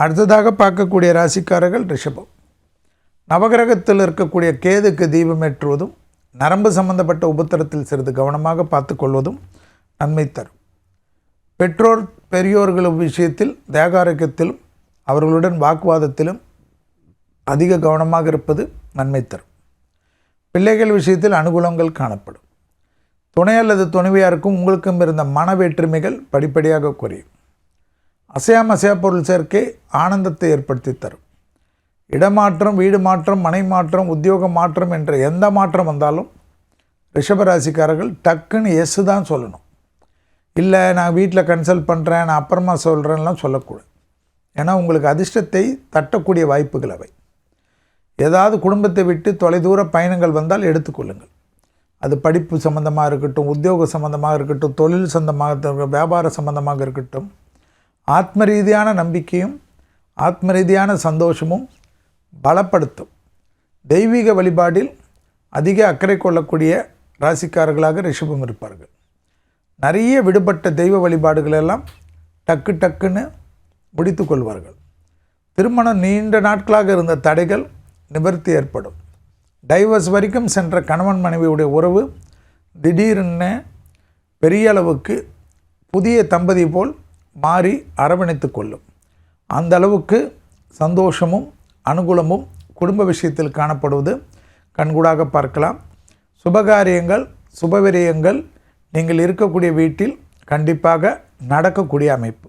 அடுத்ததாக பார்க்கக்கூடிய ராசிக்காரர்கள் ரிஷபம். நவகிரகத்தில் இருக்கக்கூடிய கேதுக்கு தீபம் ஏற்றுவதும் நரம்பு சம்பந்தப்பட்ட உபத்திரத்தில் சிறிது கவனமாக பார்த்து கொள்வதும் நன்மை தரும். பெற்றோர் பெரியோர்கள் விஷயத்தில் தேகாரோக்கியத்திலும் அவர்களுடன் வாக்குவாதத்திலும் அதிக கவனமாக இருப்பது நன்மை தரும். பிள்ளைகள் விஷயத்தில் அனுகூலங்கள் காணப்படும். துணை அல்லது துணைவியாருக்கும் உங்களுக்கும் இருந்த மன வேற்றுமைகள் படிப்படியாக குறையும். அசையாம அசையப்பொருள் சேர்க்கை ஆனந்தத்தை ஏற்படுத்தி தரும். இடமாற்றம் வீடு மாற்றம் மனை மாற்றம் உத்தியோக மாற்றம் என்ற எந்த மாற்றம் வந்தாலும் ரிஷபராசிக்காரர்கள் டக்குன்னு எஸ் தான் சொல்லணும். இல்லை நான் வீட்டில் கன்சல்ட் பண்ணுறேன் நான் அப்புறமா சொல்கிறேன்லாம் சொல்லக்கூடாது. ஏன்னா உங்களுக்கு அதிர்ஷ்டத்தை தட்டக்கூடிய வாய்ப்புகள் அவை. ஏதாவது குடும்பத்தை விட்டு தொலைதூர பயணங்கள் வந்தால் எடுத்துக்கொள்ளுங்கள் அது படிப்பு சம்பந்தமாக இருக்கட்டும் உத்தியோக சம்பந்தமாக இருக்கட்டும் தொழில் சம்பந்தமாக வியாபார சம்பந்தமாக இருக்கட்டும் ஆத்ம ரீதியான நம்பிக்கையும் ஆத்ம ரீதியான சந்தோஷமும் பலப்படுத்தும். தெய்வீக வழிபாடில் அதிக அக்கறை கொள்ளக்கூடிய ராசிக்காரர்களாக ரிஷபம் இருப்பார்கள். நிறைய விடுபட்ட தெய்வ வழிபாடுகள் எல்லாம் டக்கு டக்குன்னு முடித்து கொள்வார்கள். திருமணம் நீண்ட நாட்களாக இருந்த தடைகள் நிவர்த்தி ஏற்படும். டைவர்ஸ் வரைக்கும் சென்ற கணவன் மனைவியுடைய உறவு திடீர்னு பெரிய அளவுக்கு புதிய தம்பதி போல் மாறி அரவணைத்து கொள்ளும். அந்த அளவுக்கு சந்தோஷமும் அனுகூலமும் குடும்ப விஷயத்தில் காணப்படுவது கண்கூடாக பார்க்கலாம். சுபகாரியங்கள் சுபவிரயங்கள் நீங்கள் இருக்கக்கூடிய வீட்டில் கண்டிப்பாக நடக்கக்கூடிய அமைப்பு.